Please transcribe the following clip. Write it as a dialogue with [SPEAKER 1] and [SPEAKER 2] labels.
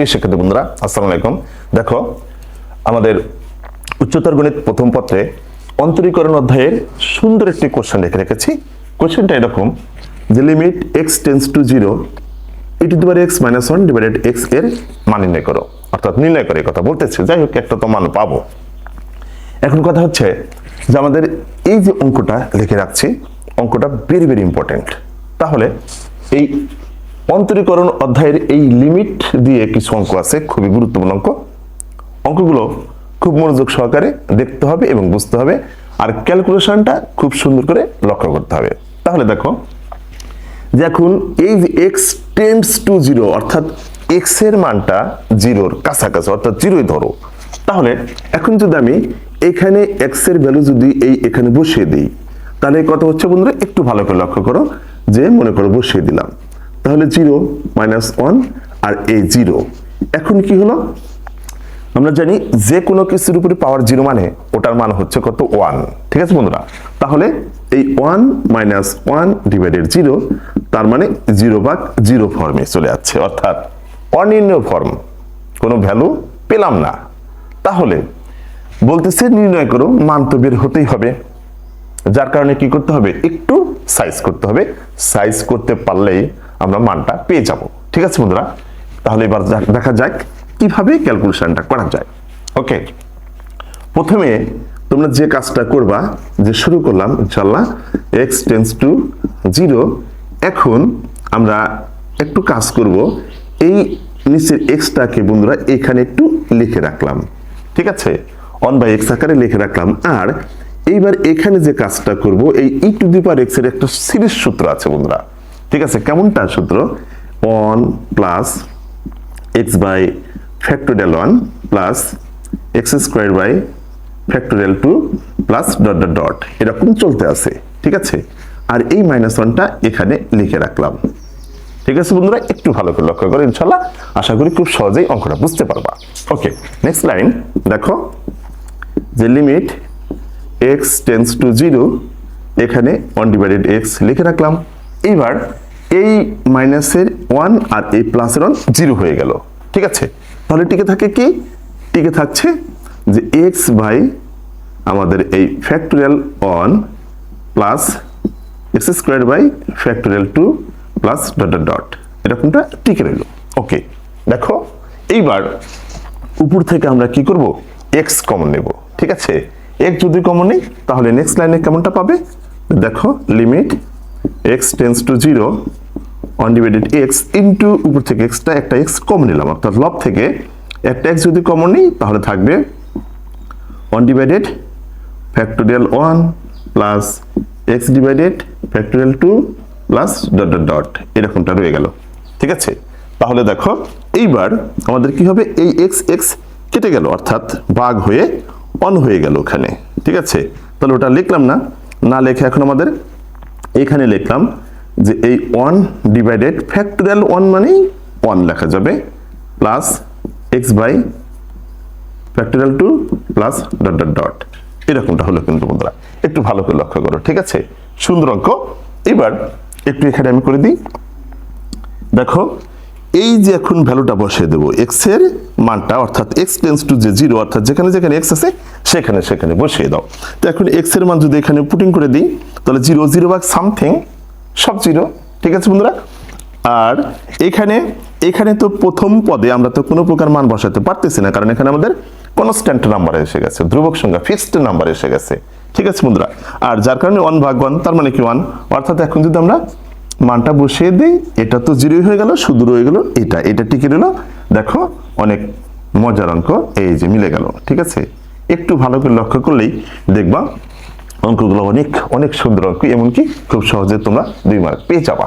[SPEAKER 1] প্রিয় শিক্ষার্থী বন্ধুরা, আসসালামু আলাইকুম। দেখো, আমাদের উচ্চতর গণিত প্রথম পত্রে অন্তরীকরণ অধ্যায়ের সুন্দর একটি কোশ্চেন লিখে রেখেছি। কোশ্চেনটা এরকম, যে limit x tends to zero e to দিবার এক্স মাইনাস ওয়ান ডিভাইডেড এক্সের মান নির্ণয় করো। অর্থাৎ নির্ণয় করে কথা বলতেছে, যাই হোক, একটা তো মান পাবো। এখন কথা হচ্ছে যে আমাদের এই যে অঙ্কটা লিখে রাখছি, অঙ্কটা ভেরি ভেরি ইম্পর্টেন্ট তাহলে এই অন্তরীকরণ অধ্যায়ের এই লিমিট দিয়ে কিছু অঙ্ক আছে, খুবই গুরুত্বপূর্ণ অঙ্ক। অঙ্কগুলো খুব মনোযোগ সহকারে দেখতে হবে এবং বুঝতে হবে, আর ক্যালকুলেশনটা খুব সুন্দর করে লক্ষ্য করতে হবে। তাহলে দেখো যে এখন এই এক্স টেন্স টু জিরো, অর্থাৎ এক্সের মানটা জিরোর কাছাকাছি, অর্থাৎ জিরোই ধরো। তাহলে এখন যদি আমি এখানে এক্সের ভ্যালু যদি এই এখানে বসিয়ে দিই, তাহলে কত হচ্ছে বন্ধুরা? একটু ভালো করে লক্ষ্য করো, যে মনে করো বসিয়ে দিলাম। তাহলে জিরো মাইনাস ওয়ান আর এ জিরো। এখন কি হলো? আমরা জানি যে কোনো কিছুর উপরে পাওয়ার জিরো মানে ওটার মান হচ্ছে কত? ওয়ান। ঠিক আছে বন্ধুরা? তাহলে এই one minus one divided zero, তার মানে জিরো ভাগ জিরো ফর্মে চলে যাচ্ছে। অর্থাৎ অনির্ণয় ফর্ম কোনো ভ্যালু পেলাম না। তাহলে বলতেছে নির্ণয় করো, মান তো বের হতেই হবে। যার কারণে কি করতে হবে? একটু সাইজ করতে হবে। সাইজ করতে পারলেই আমরা মানটা পেয়ে যাব। ঠিক আছে বন্ধুরা? তাহলে এবার দেখা যাক কীভাবে ক্যালকুলেশনটা করা যায়। ওকে? প্রথমে তোমরা যে কাজটা করবা, যে শুরু করলাম ইনশাল্লাহ এক্স টেন্স টু জিরো এখন আমরা একটু কাজ করব। এই নিচের এক্সটাকে বন্ধুরা এখানে একটু লিখে রাখলাম। ঠিক আছে? অন বাই এক্স আকারে লিখে রাখলাম। আর এইবার এখানে যে কাজটা করব, এই ই টু দি এক্সের একটা সিরিজ সূত্র আছে বন্ধুরা। ঠিক আছে, কেমনটা সূত্র? One plus x by factorial one plus x square by factorial two plus dot dot dot এরকম চলতে আছে, ঠিক আছে? আর এই মাইনাস ওয়ানটা এখানে লিখে রাখলাম। ঠিক আছে বন্ধুরা, একটু ভালো করে লক্ষ্য করো ইনশাল্লাহ। আশা করি খুব সহজেই অঙ্কটা বুঝতে পারবা। ওকে নেক্সট লাইন দেখো, যে limit x tends to zero এখানে ওয়ান ডিভাইডেড এক্স লিখে রাখলাম। এইবার এই মাইনাসের ওয়ান আর এই প্লাসের ওয়ান জিরো হয়ে গেল। ঠিক আছে? তাহলে টিকে থাকে কি? টিকে থাকছে যে এক্স বাই আমাদের এই factorial one plus x square by factorial two plus dot dot dot এরকমটা টিকে রইল। ওকে দেখো, এইবার উপর থেকে আমরা কি করব? এক্স কমন নেব। ঠিক আছে? এক্স যদি কমন নেই, তাহলে নেক্সট লাইনে কেমনটা পাবে? দেখো limit x tends to zero one divided x into উপর থেকে এক্সটা একটা এক্স কমন নিলাম। অর্থাৎ লব থেকে একটা এক্স যদি কমন নিই, তাহলে থাকবে one divided factorial one plus x divided factorial two plus dot dot dot এরকমটা রয়ে গেল। ঠিক আছে? তাহলে দেখো, এইবার আমাদের কি হবে? এই এক্স এক্স কেটে গেল, অর্থাৎ ভাগ হয়ে অন হয়ে গেল ওখানে। ঠিক আছে? তাহলে ওটা লিখলাম না। না লেখে এখন আমাদের এখানে লিখলাম যে এই ওয়ান ডিভাইডেড ফ্যাক্টোরিয়াল ওয়ান মানেই ওয়ান লেখা যাবে plus x by factorial two plus dot dot dot এরকমটা হলো কিন্তু বন্ধুরা, একটু ভালো করে লক্ষ্য করো, ঠিক আছে? সুন্দর অঙ্ক। এবার একটু এখানে আমি করে দিই। দেখো, এই যে এখন ভ্যালুটা বসিয়ে দেবো এক্সের মানটা, অর্থাৎ এক্স টেন্স টু যে জিরো অর্থাৎ যেখানে যেখানে এক্স আছে, সেখানে সেখানে বসিয়ে দাও। তো এখন এক্সের মান যদি এখানে পুটিং করে দিই তাহলে জিরো জিরো বা সামথিং সব জিরো, ঠিক আছে বন্ধুরা? আর এখানে এখানে তো প্রথম পদে আমরা তো কোনো প্রকার মান বসাতে পারতেছি না, কারণ এখানে আমাদের কনস্ট্যান্ট নাম্বার এসে গেছে, ধ্রুবক সংখ্যা ফিক্সড নাম্বার এসে গেছে, ঠিক আছে বন্ধুরা? আর যার কারণে ওয়ান ভাগ ওয়ান তার মানে কি ওয়ান অর্থাৎ এখন যদি আমরা মানটা বসিয়ে দিই, এটা তো জিরোই হয়ে গেল, শুধু রয়ে গেল এটা এটা টিকে রইল, দেখো অনেক মজার অঙ্ক, এই যে মিলে গেল, ঠিক আছে? একটু ভালো করে লক্ষ্য করলেই দেখবা অঙ্কগুলো অনেক অনেক সুন্দর অঙ্ক এমনকি খুব সহজে তোমরা দুই মার্ক পেয়ে যাবা।